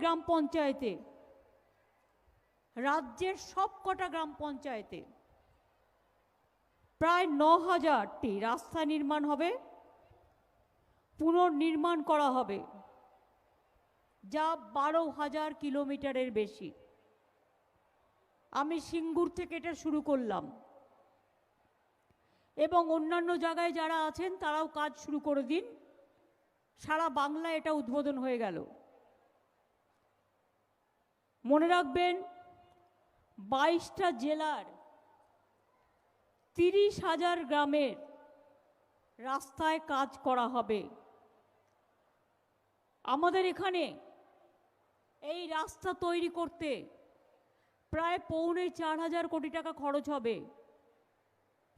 গ্রাম পঞ্চায়েতে। রাজ্যের সব কটা গ্রাম পঞ্চায়েতে। প্রায় ন হাজারটি রাস্তা নির্মাণ হবে, পুনর্নির্মাণ করা হবে, যা বারো হাজার কিলোমিটারের বেশি। আমি সিঙ্গুর থেকে এটা শুরু করলাম। এবং অন্যান্য জায়গায় যারা আছেন, তারাও কাজ শুরু করে দিন। সারা বাংলা এটা উদ্বোধন হয়ে গেল। মনে রাখবেন, বাইশটা জেলার তিরিশ হাজার গ্রামের রাস্তায় কাজ করা হবে। আমাদের এখানে এই রাস্তা তৈরি করতে প্রায় পৌনে চার হাজার কোটি টাকা খরচ হবে।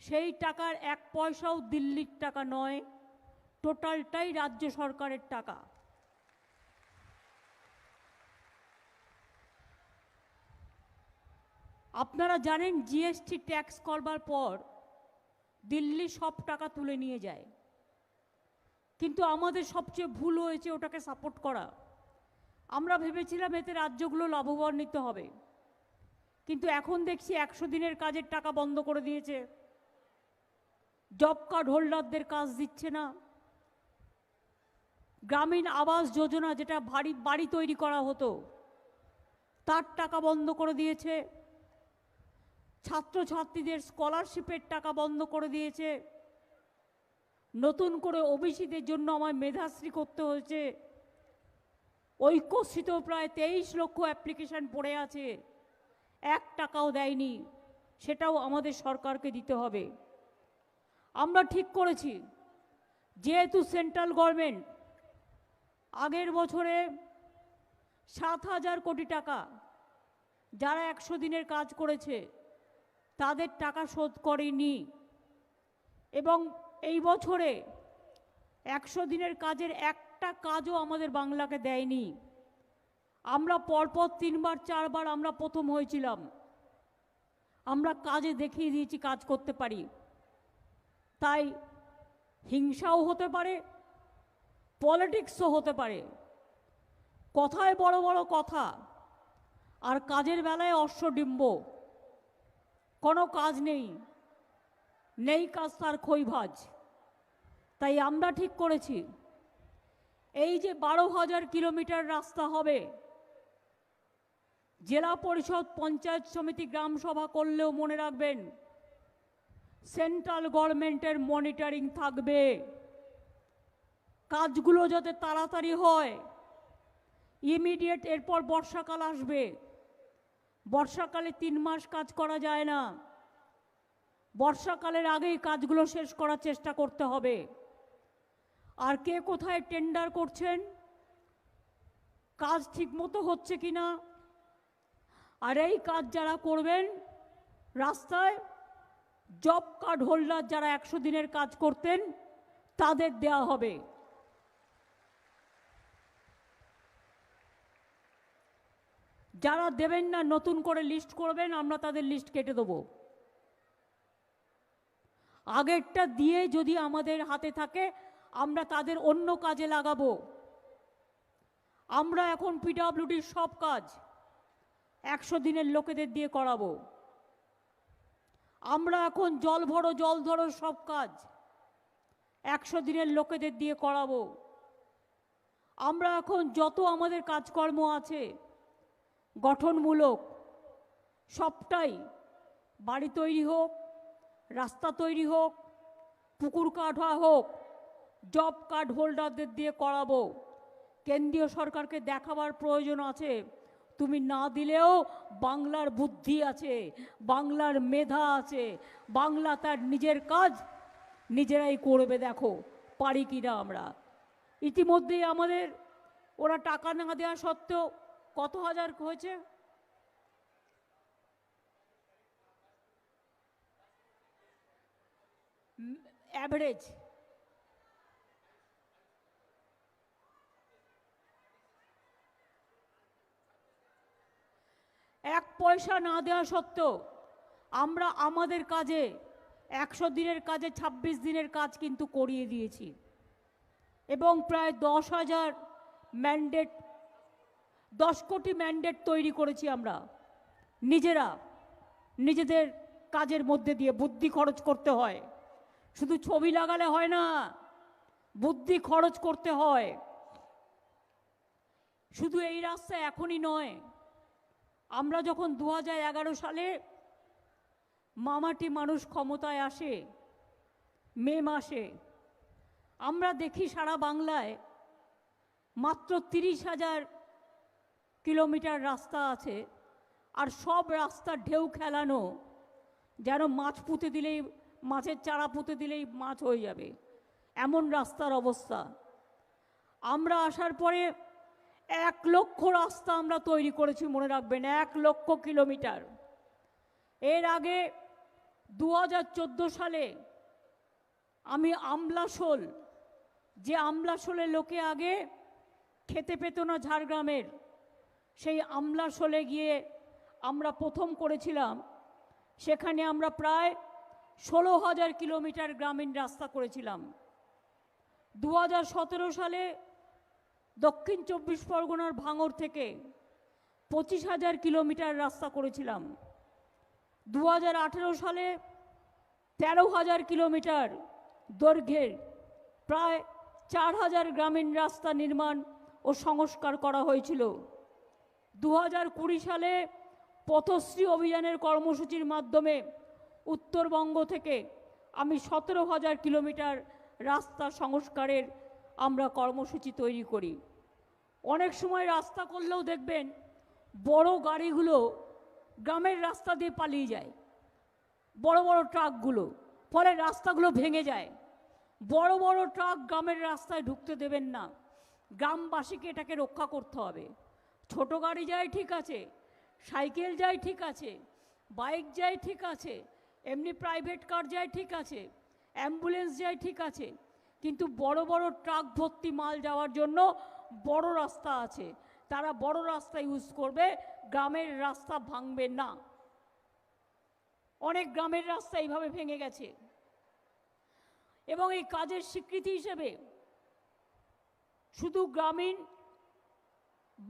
সেই টাকার এক পয়সাও দিল্লির টাকা নয়, টোটালটাই রাজ্য সরকারের টাকা। আপনারা জানেন জিএসটি ট্যাক্স করবার পর দিল্লি সব টাকা তুলে নিয়ে যায়। কিন্তু আমাদের সবচেয়ে ভুল হয়েছে ওটাকে সাপোর্ট করা। আমরা ভেবেছিলাম এতে রাজ্যগুলো লাভবান্বিত হবে। কিন্তু এখন দেখছি একশো দিনের কাজের টাকা বন্ধ করে দিয়েছে। জব কার্ড হোল্ডারদের কাজ দিচ্ছে না। গ্রামীণ আবাস যোজনা যেটা বাড়ি বাড়ি তৈরি করা হতো, তার টাকা বন্ধ করে দিয়েছে। ছাত্রছাত্রীদের স্কলারশিপের টাকা বন্ধ করে দিয়েছে। নতুন করে ওবিসিদের জন্য আমায় মেধাশ্রী করতে হয়েছে। ঐক্যস্থিত প্রায় তেইশ লক্ষ অ্যাপ্লিকেশন পড়ে আছে। এক টাকাও দেয়নি। সেটাও আমাদের সরকারকে দিতে হবে। আমরা ঠিক করেছি। যেহেতু সেন্ট্রাল গভর্নমেন্ট আগের বছরে সাত হাজার কোটি টাকা যারা একশো দিনের কাজ করেছে তাদের টাকা শোধ করেনি। এবং এই বছরে একশো দিনের কাজের একটা কাজও আমাদের বাংলাকে দেয়নি। আমরা পরপর তিনবার, চারবার আমরা প্রথম হয়েছিলাম। আমরা কাজে দেখিয়ে দিয়েছি কাজ করতে পারি। তাই হিংসাও হতে পারে, পলিটিক্সও হতে পারে। কথায় বড় বড় কথা, আর কাজের বেলায় অশ্বডিম্ব। কোনো কাজ নেই। নেই কাজ তার খৈভাজ। তাই আমরা ঠিক করেছি। এই যে বারো হাজার কিলোমিটার রাস্তা হবে, জেলা পরিষদ পঞ্চায়েত সমিতি গ্রাম সভা করলেও মনে রাখবেন, সেন্ট্রাল গভর্নমেন্টের মনিটরিং থাকবে। কাজগুলো যাতে তাড়াতাড়ি হয়, ইমিডিয়েট এরপর বর্ষাকাল আসবে। বর্ষাকালে তিন মাস কাজ করা যায় না। বর্ষাকালের আগেই কাজগুলো শেষ করার চেষ্টা করতে হবে। আর কে কোথায় টেন্ডার করছেন? কাজ ঠিকমতো হচ্ছে কি না? আর এই কাজ যারা করবেন, রাস্তায় জব কার্ড হোল্ডার যারা একশো দিনের কাজ করতেন, তাদের দেয়া হবে। যারা দেবেন না, নতুন করে লিস্ট করবেন, আমরা তাদের লিস্ট কেটে দেবো। আগেরটা দিয়ে যদি আমাদের হাতে থাকে, আমরা তাদের অন্য কাজে লাগাবো। আমরা এখন পিডাব্লিউডির সব কাজ একশো দিনের লোকেদের দিয়ে করাবো। আমরা এখন জল ভরো, জল ধরো সব কাজ একশো দিনের লোকেদের দিয়ে করাবো। আমরা এখন যত আমাদের কাজকর্ম আছে গঠনমূলক সবটাই বাড়ি তৈরি হোক, রাস্তা তৈরি হোক, পুকুর কাটা হোক জব কার্ড হোল্ডারদের দিয়ে করাবো। কেন্দ্রীয় সরকারকে দেখাবার প্রয়োজন আছে। তুমি না দিলেও বাংলার বুদ্ধি আছে, বাংলার মেধা আছে, বাংলা তার নিজের কাজ নিজেরাই করবে দেখো, পারি কি না আমরা। ইতিমধ্যেই আমাদের ওরা টাকা না দেওয়া সত্ত্বেও কত হাজার হয়েছে? অ্যাভারেজ এক পয়সা না দেওয়া সত্ত্বেও আমরা আমাদের কাজে, একশো দিনের কাজে ২৬ দিনের কাজ কিন্তু করিয়ে দিয়েছি। এবং প্রায় দশ হাজার ম্যান্ডেট দশ কোটি ম্যান্ডেট তৈরি করেছি আমরা। নিজেরা, নিজেদের কাজের মধ্যে দিয়ে বুদ্ধি খরচ করতে হয়। শুধু ছবি লাগালে হয় না, বুদ্ধি খরচ করতে হয়। শুধু এই রাস্তা এখনই নয়, আমরা যখন দু হাজার এগারো সালে মামাটি মানুষ ক্ষমতায় আসে, মে মাসে, আমরা দেখি সারা বাংলায় মাত্র তিরিশ হাজার কিলোমিটার রাস্তা আছে, আর সব রাস্তা ঢেউ খেলানো, যেন মাছ পুঁতে দিলেই, মাছের চারা পুঁতে দিলেই মাছ হয়ে যাবে। এমন রাস্তার অবস্থা। আমরা আসার পরে এক লক্ষ রাস্তা আমরা তৈরি করেছি, মনে রাখবেন, এক লক্ষ কিলোমিটার। এর আগে দু হাজার চোদ্দ সালে আমি আমলাশোল, যে আমলাশোলে লোকে আগে খেতে পেত না ঝাড়গ্রামের সেই আমলাশোলে গিয়ে আমরা প্রথম করেছিলাম, সেখানে আমরা প্রায় ষোলো হাজার কিলোমিটার গ্রামীণ রাস্তা করেছিলাম। দু হাজার সতেরো সালে দক্ষিণ চব্বিশ পরগনার ভাঙর থেকে পঁচিশ হাজার কিলোমিটার রাস্তা করেছিলাম। দু হাজার আঠেরো সালে তেরো হাজার কিলোমিটার দৈর্ঘ্যের প্রায় চার হাজার গ্রামীণ রাস্তা নির্মাণ ও সংস্কার করা হয়েছিল। দু হাজার কুড়ি সালে পথশ্রী অভিযানের কর্মসূচির মাধ্যমে উত্তরবঙ্গ থেকে আমি সতেরো হাজার কিলোমিটার রাস্তা সংস্কারের আমরা কর্মসূচি তৈরি করি। অনেক সময় রাস্তা করলেও দেখবেন বড় গাড়িগুলো গ্রামের রাস্তা দিয়ে পালিয়ে যায়, বড় বড় ট্রাকগুলো, ফলে রাস্তাগুলো ভেঙে যায়। বড় বড় ট্রাক গ্রামের রাস্তায় ঢুকতে দেবেন না, গ্রামবাসীকে এটাকে রক্ষা করতে হবে। ছোট গাড়ি যায় ঠিক আছে, সাইকেল যায় ঠিক আছে, বাইক যায় ঠিক আছে, এমনি প্রাইভেট কার যায় ঠিক আছে অ্যাম্বুলেন্স যায় ঠিক আছে, কিন্তু বড় বড় ট্রাক ভর্তি মাল যাওয়ার জন্য বড় রাস্তা আছে। তারা বড় রাস্তা ইউজ করবে, গ্রামের রাস্তা ভাঙবে না। অনেক গ্রামের রাস্তা এইভাবে ভেঙে গেছে। এবং এই কাজের স্বীকৃতি হিসেবে শুধু গ্রামীণ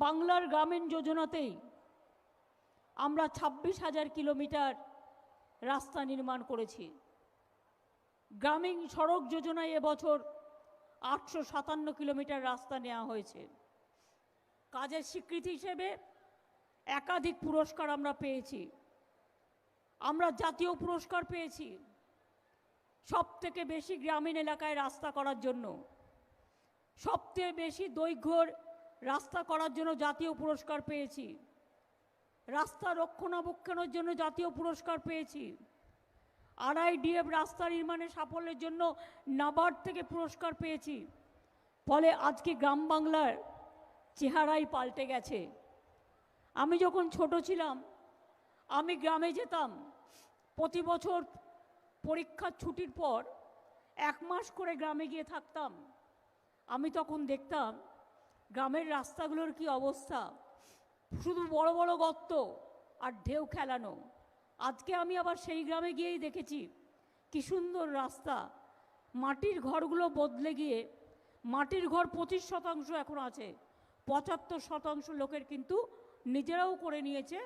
বাংলার গ্রামীণ যোজনাতেই আমরা ছাব্বিশ হাজার কিলোমিটার রাস্তা নির্মাণ করেছি। গ্রামীণ সড়ক যোজনায় এবছর আটশো সাতান্ন কিলোমিটার রাস্তা নেওয়া হয়েছে। কাজের স্বীকৃতি হিসেবে একাধিক পুরস্কার আমরা পেয়েছি। আমরা জাতীয় পুরস্কার পেয়েছি সব থেকে বেশি গ্রামীণ এলাকায় রাস্তা করার জন্য। সবথেকে বেশি দৈর্ঘ্যর রাস্তা করার জন্য জাতীয় পুরস্কার পেয়েছি। রাস্তা রক্ষণাবেক্ষণের জন্য জাতীয় পুরস্কার পেয়েছি। আরআইডিএফ রাস্তা নির্মাণের সাফল্যের জন্য নাবার্ড থেকে পুরস্কার পেয়েছি। ফলে আজকে গ্রাম বাংলার চেহারাই পাল্টে গেছে। আমি যখন ছোট ছিলাম, আমি গ্রামে যেতাম। প্রতি বছর পরীক্ষার ছুটির পর এক মাস করে গ্রামে গিয়ে থাকতাম। আমি তখন দেখতাম গ্রামের রাস্তাগুলোর কি অবস্থা? শুধু বড় বড় গর্ত আর ঢেউ খেলানো। আজকে আমি আবার সেই গ্রামে গিয়েই দেখেছি কি সুন্দর রাস্তা। মাটির ঘরগুলো বদলে গিয়ে মাটির ঘর পঁচিশ শতাংশ এখন আছে। পঁচাত্তর শতাংশ লোকের কিন্তু নিজেরাও করে নিয়েছে।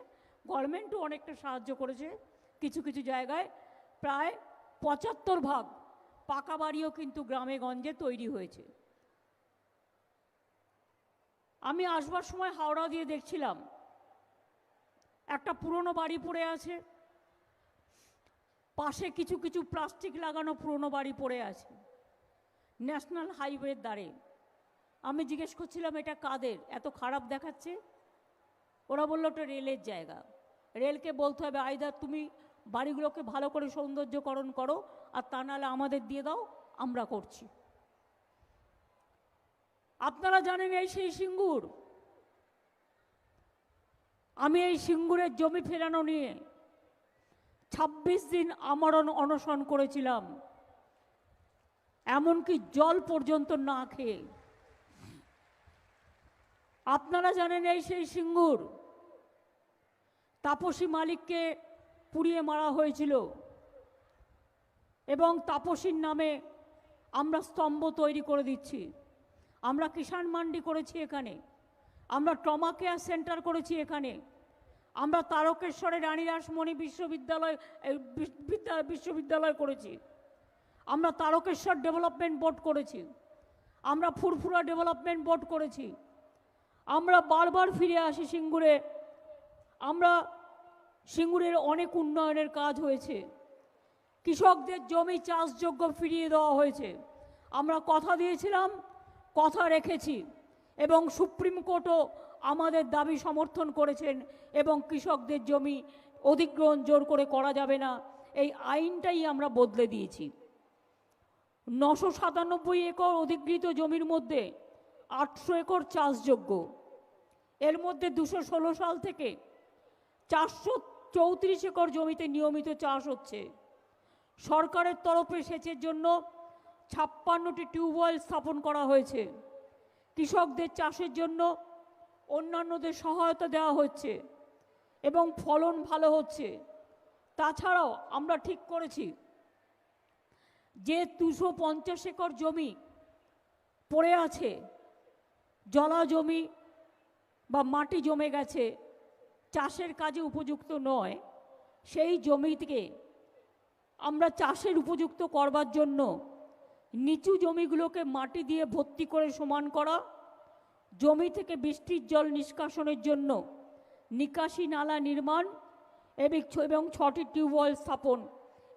গভর্নমেন্টও অনেকটা সাহায্য করেছে কিছু কিছু জায়গায়। প্রায় পঁচাত্তর ভাগ পাকা বাড়িও কিন্তু গ্রামে গঞ্জে তৈরি হয়েছে। আমি আসবার সময় হাওড়া দিয়ে দেখছিলাম। একটা পুরনো বাড়ি পড়ে আছে। পাশে কিছু কিছু প্লাস্টিক লাগানো পুরনো বাড়ি পড়ে আছে। ন্যাশনাল হাইওয়ের দ্বারে। আমি জিজ্ঞেস করছিলাম, এটা কাদের? এত খারাপ দেখাচ্ছে? ওরা বলল ওটা রেলের জায়গা। রেলকে বলতে হবে, আইদার তুমি বাড়িগুলোকে ভালো করে সৌন্দর্যকরণ করো, আর তা নাহলে আমাদের দিয়ে দাও, আমরা করছি। আপনারা জানেন এই সেই সিঙ্গুর? আমি এই সিঙ্গুরের জমি ফেরানো নিয়ে ছাব্বিশ দিন আমরণ অনশন করেছিলাম। এমনকি জল পর্যন্ত না খেয়ে। আপনারা জানেন এই সেই সিঙ্গুর? তাপসী মালিককে পুড়িয়ে মারা হয়েছিল। এবং তাপসীর নামে আমরা স্তম্ভ তৈরি করে দিচ্ছি। আমরা কিষাণ মান্ডি করেছি এখানে। আমরা ট্রমা কেয়ার সেন্টার করেছি এখানে। আমরা তারকেশ্বরে রানী রাসমণি বিশ্ববিদ্যালয় বিশ্ববিদ্যালয় করেছি। আমরা তারকেশ্বর ডেভেলপমেন্ট বোর্ড করেছি। আমরা ফুরফুরা ডেভেলপমেন্ট বোর্ড করেছি। আমরা বারবার ফিরে আসি সিঙ্গুরে। আমরা সিঙ্গুরের অনেক উন্নয়নের কাজ হয়েছে। কৃষকদের জমি চাষযোগ্য ফিরিয়ে দেওয়া হয়েছে। আমরা কথা দিয়েছিলাম কথা রেখেছি এবং সুপ্রিম কোর্টও আমাদের দাবি সমর্থন করেছেন এবং কৃষকদের জমি অধিগ্রহণ জোর করে করা যাবে না। এই আইনটাই আমরা বদলে দিয়েছি। নশো সাতানব্বই একর অধিকৃত জমির মধ্যে আটশো একর চাষযোগ্য। এর মধ্যে দুশো ষোলো সাল থেকে চারশো চৌত্রিশ একর জমিতে নিয়মিত চাষ হচ্ছে। সরকারের তরফে সেচের জন্য ছাপ্পান্নটি টিউবওয়েল স্থাপন করা হয়েছে। কৃষকদের চাষের জন্য অন্যান্যদের সহায়তা দেওয়া হচ্ছে এবং ফলন ভালো হচ্ছে। তাছাড়াও আমরা ঠিক করেছি যে দুশো পঞ্চাশ একর জমি পড়ে আছে, জলা জমি বা মাটি জমে গেছে, চাষের কাজে উপযুক্ত নয়, সেই জমি থেকে আমরা চাষের উপযুক্ত করবার জন্য নিচু জমিগুলোকে মাটি দিয়ে ভর্তি করে সমান করা, জমি থেকে বৃষ্টির জল নিষ্কাশনের জন্য নিকাশি নালা নির্মাণ এবং ছটি টিউবওয়েল স্থাপন।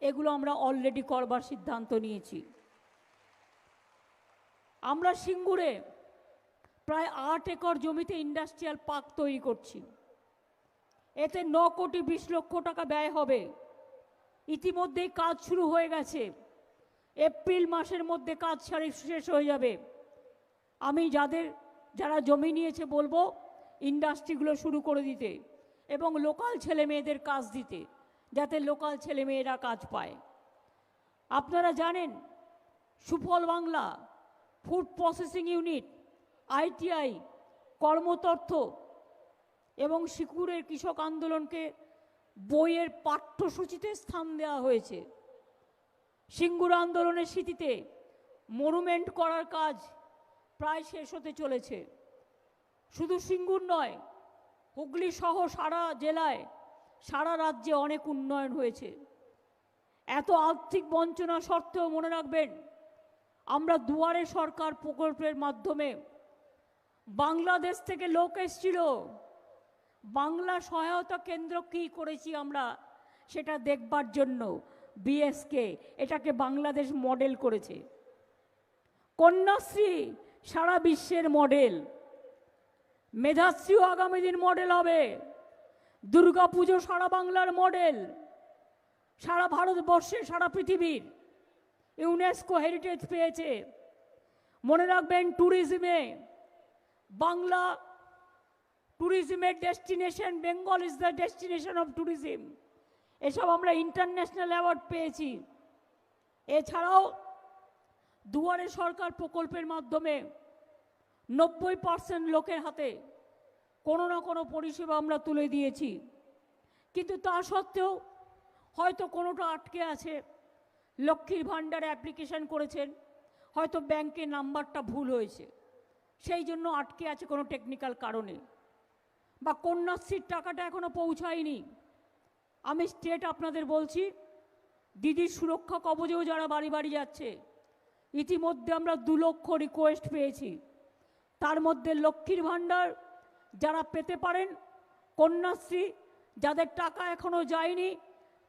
এগুলো আমরা অলরেডি করবার সিদ্ধান্ত নিয়েছি। আমরা সিঙ্গুরে প্রায় আট একর জমিতে ইন্ডাস্ট্রিয়াল পার্ক তৈরি করছি। এতে ন কোটি বিশ লক্ষ টাকা ব্যয় হবে। ইতিমধ্যেই কাজ শুরু হয়ে গেছে। এপ্রিল মাসের মধ্যে কাজ সারি শেষ হয়ে যাবে। আমি যাদের, যারা জমি নিয়েছে বলব, ইন্ডাস্ট্রিগুলো শুরু করে দিতে এবং লোকাল ছেলে মেয়েদের কাজ দিতে, যাতে লোকাল ছেলে মেয়েরা কাজ পায়। আপনারা জানেন, Sufal Bangla, food processing unit, ITI কর্মতথ্য এবং শিকুরের কৃষক আন্দোলনকে বইয়ের পাঠ্যসূচিতে স্থান দেওয়া হয়েছে। সিঙ্গুর আন্দোলনের স্মৃতিতে মনুমেন্ট করার কাজ প্রায় শেষ হতে চলেছে। শুধু সিঙ্গুর নয়, হুগলি সহ সারা জেলায়, সারা রাজ্যে অনেক উন্নয়ন হয়েছে। এত আর্থিক বঞ্চনা সত্ত্বেও মনে রাখবেন, আমরা দুয়ারে সরকার প্রকল্পের মাধ্যমে বাংলাদেশ থেকে লোক এসছিল। বাংলা সহায়তা কেন্দ্র কি করেছি আমরা সেটা দেখবার জন্য বিএসকে এটাকে বাংলাদেশ মডেল করেছে। কন্যাশ্রী, সারা বিশ্বের মডেল মেধাশ্রীও আগামী দিন মডেল হবে। দুর্গাপুজো সারা বাংলার মডেল সারা ভারতবর্ষে, সারা পৃথিবীর ইউনেস্কো হেরিটেজ পেয়েছে। মনে রাখবেন ট্যুরিজমে Bangla ট্যুরিজমের destination Bengal is the destination of tourism এসব আমরা ইন্টারন্যাশনাল অ্যাওয়ার্ড পেয়েছি। এছাড়াও দুয়ারে সরকার প্রকল্পের মাধ্যমে নব্বই পার্সেন্ট লোকের হাতে কোনো না কোনো পরিষেবা আমরা তুলে দিয়েছি। কিন্তু তা সত্ত্বেও হয়তো কোনোটা আটকে আছে। লক্ষ্মীর ভাণ্ডারে অ্যাপ্লিকেশন করেছেন, হয়তো ব্যাংকের নাম্বারটা ভুল হয়েছে। সেই জন্য আটকে আছে কোনো টেকনিক্যাল কারণে। বা কন্যাশ্রীর টাকাটা এখনও পৌঁছায়নি। আমি স্টেট আপনাদের বলছি, দিদির সুরক্ষা কবজেও যারা বাড়ি বাড়ি যাচ্ছে, ইতিমধ্যে আমরা দু লক্ষ রিকোয়েস্ট পেয়েছি। তার মধ্যে লক্ষ্মীর ভাণ্ডার যারা পেতে পারেন, কন্যাশ্রী যাদের টাকা এখনও যায়নি,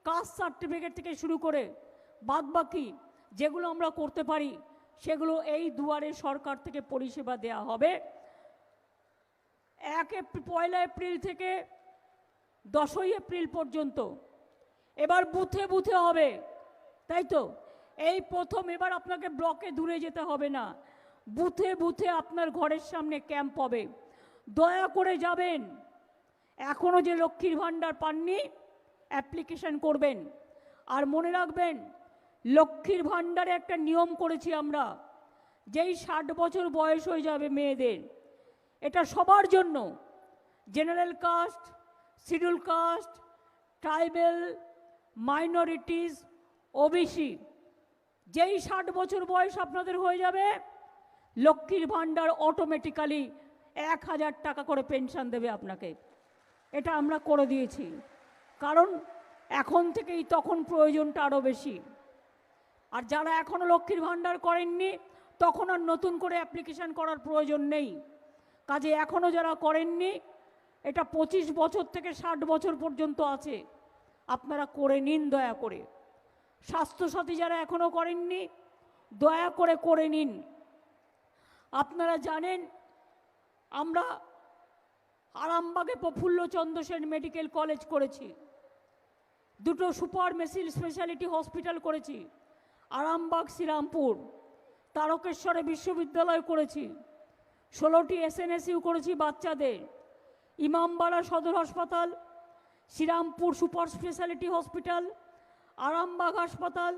কাস্ট সার্টিফিকেট থেকে শুরু করে বাদবাকি যেগুলো আমরা করতে পারি, সেগুলো এই দুয়ারে সরকার থেকে পরিষেবা দেয়া হবে। এক পয়লা এপ্রিল থেকে দশই এপ্রিল পর্যন্ত। এবার বুথে বুথে হবে, তাই তো? এই প্রথম এবার আপনাকে ব্লকে দূরে যেতে হবে না। বুথে বুথে আপনার ঘরের সামনে ক্যাম্প হবে। দয়া করে যাবেন। এখনও যে লক্ষ্মীর ভাণ্ডার পাননি, অ্যাপ্লিকেশন করবেন। আর মনে রাখবেন, লক্ষ্মীর ভাণ্ডারে একটা নিয়ম করেছি আমরা, যেই ষাট বছর বয়স হয়ে যাবে মেয়েদের। এটা সবার জন্য। General caste schedule caste, tribal, minorities, OBC. যেই ষাট বছর বয়স আপনাদের হয়ে যাবে, লক্ষ্মীর ভাণ্ডার অটোমেটিক্যালি এক হাজার টাকা করে পেনশন দেবে আপনাকে। এটা আমরা করে দিয়েছি। কারণ এখন থেকেই তখন প্রয়োজনটা আরও বেশি। আর যারা এখনও লক্ষ্মীর ভাণ্ডার করেননি, তখন আর নতুন করে অ্যাপ্লিকেশন করার প্রয়োজন নেই। কাজে এখনও যারা করেননি এটা পঁচিশ বছর থেকে ষাট বছর পর্যন্ত আছে। আপনারা করে নিন, দয়া করে। স্বাস্থ্যসাথী যারা এখনও করেননি, দয়া করে করে নিন। আপনারা জানেন, আমরা আরামবাগে প্রফুল্লচন্দ্র সেন মেডিকেল কলেজ করেছি। দুটো সুপার মেসিল স্পেশালিটি হসপিটাল করেছি। আরামবাগ, শ্রীরামপুর, তারকেশ্বরে বিশ্ববিদ্যালয় করেছি। ষোলোটি এসএনএসইউ করেছি বাচ্চাদের। ইমামবাড়া সদর হাসপাতাল, Serampore super speciality hospital, Arambagh হাসপাতাল,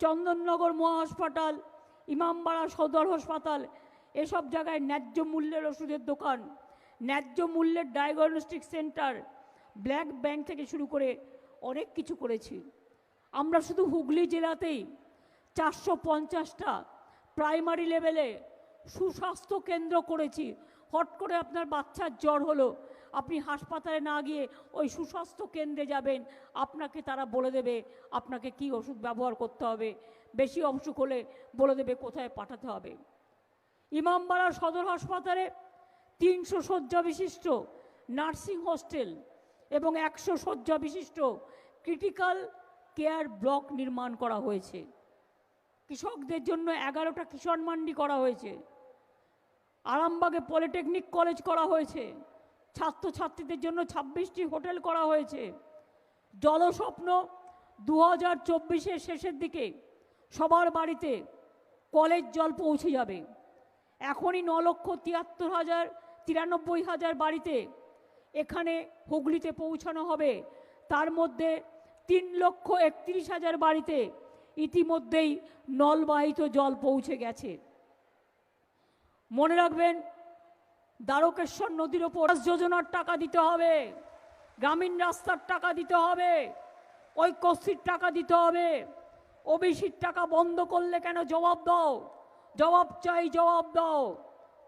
চন্দননগর মহা হাসপাতাল, ইমামবাড়া সদর হাসপাতাল, এসব জায়গায় ন্যায্য মূল্যের ওষুধের দোকান, ন্যায্য মূল্যের ডায়াগনস্টিক সেন্টার ব্ল্যাক ব্যাংক থেকে শুরু করে অনেক কিছু করেছি। আমরা শুধু হুগলি জেলাতেই চারশো পঞ্চাশটা প্রাইমারি লেভেলে সুস্বাস্থ্য কেন্দ্র করেছি। হট করে আপনার বাচ্চার জ্বর হলো, আপনি হাসপাতালে না গিয়ে ওই সুস্বাস্থ্য কেন্দ্রে যাবেন, আপনাকে তারা বলে দেবে, আপনাকে কি ওষুধ ব্যবহার করতে হবে, বেশি অসুখ হলে বলে দেবে কোথায় পাঠাতে হবে। ইমামবাড়া সদর হাসপাতালে তিনশো শয্যা বিশিষ্ট নার্সিং হোস্টেল এবং একশো শয্যা বিশিষ্ট ক্রিটিক্যাল কেয়ার ব্লক নির্মাণ করা হয়েছে। কৃষকদের জন্য এগারোটা কিষণ মান্ডি করা হয়েছে। আরামবাগে পলিটেকনিক কলেজ করা হয়েছে। ছাত্রছাত্রীদের জন্য ছাব্বিশটি হোটেল করা হয়েছে। জলস্বপ্ন দু হাজার চব্বিশের শেষের দিকে সবার বাড়িতে কলেজ জল পৌঁছে যাবে। এখনই ন লক্ষ তিয়াত্তর হাজার, তিরানব্বই হাজার বাড়িতে এখানে হুগলিতে পৌঁছানো হবে। তার মধ্যে তিন লক্ষ একত্রিশ হাজার বাড়িতে ইতিমধ্যেই নলবাহিত জল পৌঁছে গেছে। মনে রাখবেন, দ্বারকেশ্বর নদীর ওপর যোজনার টাকা দিতে হবে, গ্রামীণ রাস্তার টাকা দিতে হবে, ঐক্যশ্রীর টাকা দিতে হবে, ওবিসির টাকা বন্ধ করলে কেন জবাব দাও? জবাব চাই, জবাব দাও।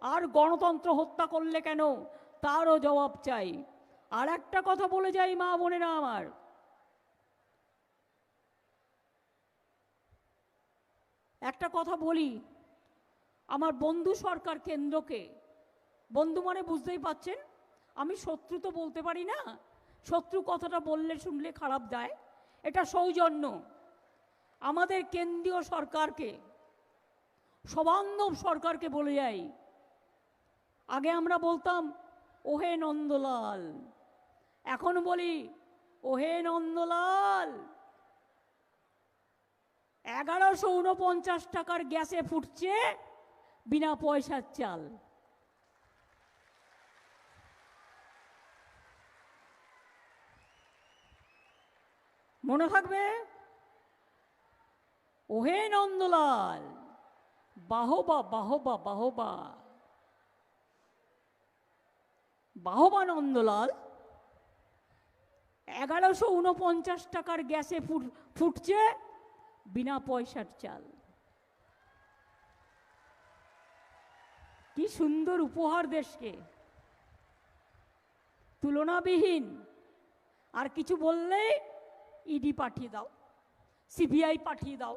আর গণতন্ত্র হত্যা করলে কেন? তারও জবাব চাই। আর একটা কথা বলে যাই, মা বোনেরা আমার। একটা কথা বলি আমার বন্ধু সরকার কেন্দ্রকে। বন্ধু মানে বুঝতেই পাচ্ছেন, আমি শত্রু তো বলতে পারি না। শত্রু কথাটা বললে শুনলে খারাপ যায়। এটা সৌজন্য। আমাদের কেন্দ্রীয় সরকারকে, সবান্ধব সরকারকে বলে যাই। আগে আমরা বলতাম, ওহে নন্দলাল। এখন বলি, ওহে নন্দলাল। এগারোশো উনপঞ্চাশ টাকার গ্যাসে ফুটছে। বিনা পয়সার চাল। মনে থাকবে? ওহে নন্দলাল, বাহবা বাহবা বাহবা। বাহবা নন্দলাল, এগারোশো উনপঞ্চাশ টাকার গ্যাসে ফুট, ফুটছে বিনা পয়সার চাল। কি সুন্দর উপহার দেশকে। তুলনাবিহীন। আর কিছু বললে ইডি পাঠিয়ে দাও সিবিআই পাঠিয়ে দাও,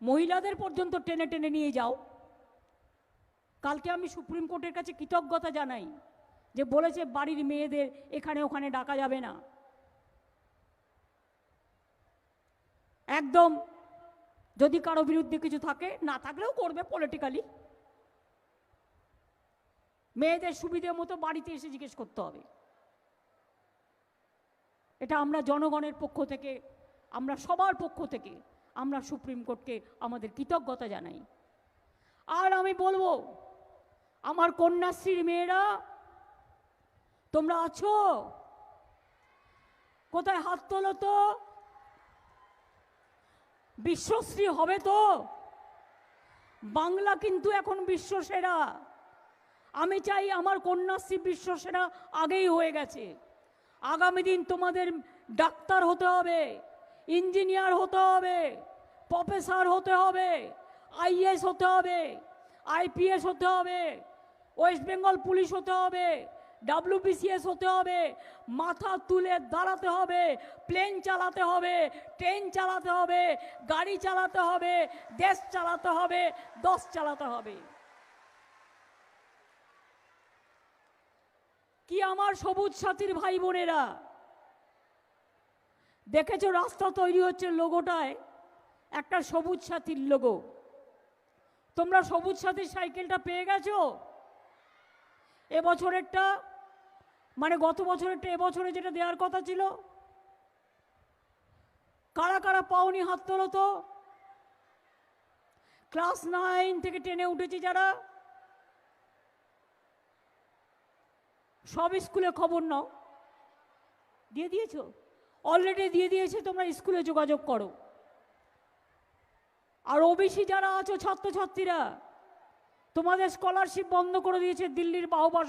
মহিলাদের পর্যন্ত টেনে টেনে নিয়ে যাও। কালকে আমি সুপ্রিম কোর্টের কাছে কৃতজ্ঞতা জানাই যে বলেছে বাড়ির মেয়েদের এখানে ওখানে ডাকা যাবে না। একদম যদি কারও বিরুদ্ধে কিছু থাকে, না থাকলেও করবে পলিটিক্যালি মেয়েদের সুবিধে মতো বাড়িতে এসে জিজ্ঞেস করতে হবে। এটা আমরা জনগণের পক্ষ থেকে, আমরা সবার পক্ষ থেকে, আমরা সুপ্রিম কোর্টকে আমাদের কৃতজ্ঞতা জানাই। আর আমি বলব, আমার কন্যাশ্রীর মেয়েরা, তোমরা আছো? কোথায় হাত তোলো তো? বিশ্বশ্রী হবে তো? বাংলা কিন্তু এখন বিশ্বসেরা আমি চাই আমার কন্যাশ্রী বিশ্বসেরা আগেই হয়ে গেছে। আগামী দিন তোমাদের ডাক্তার হতে হবে, ইঞ্জিনিয়ার হতে হবে, প্রফেসর হতে হবে আইএস হতে হবে, আইপিএস হতে হবে, ওয়েস্ট বেঙ্গল পুলিশ হতে হবে, ডাব্লিউবিসিএস হতে হবে, মাথা তুলে দাঁড়াতে হবে, প্লেন চালাতে হবে, ট্রেন চালাতে হবে, গাড়ি চালাতে হবে, দেশ চালাতে হবে, দশ চালাতে হবে। কি আমার সবুজ সাথীর ভাই বোনেরা দেখেছ রাস্তা তৈরি হচ্ছে লোগোটায়? একটা সবুজ সাথীর লোগো। তোমরা সবুজ সাথীর সাইকেলটা পেয়ে গেছো? এবছরেরটা মানে গত বছরেরটা, এবছরে যেটা দেওয়ার কথা ছিল? কারা কারা পাওনি হাত তোলো তো? ক্লাস নাইন থেকে টেনে উঠেছি যারা? সব স্কুলে খবর নাও। দিয়ে দিয়েছ? অলরেডি দিয়ে দিয়েছে, তোমরা স্কুলে যোগাযোগ করো। আর ওবিসি যারা আছো, ছাত্রছাত্রীরা, তোমাদের স্কলারশিপ বন্ধ করে দিয়েছে দিল্লির বাহুবা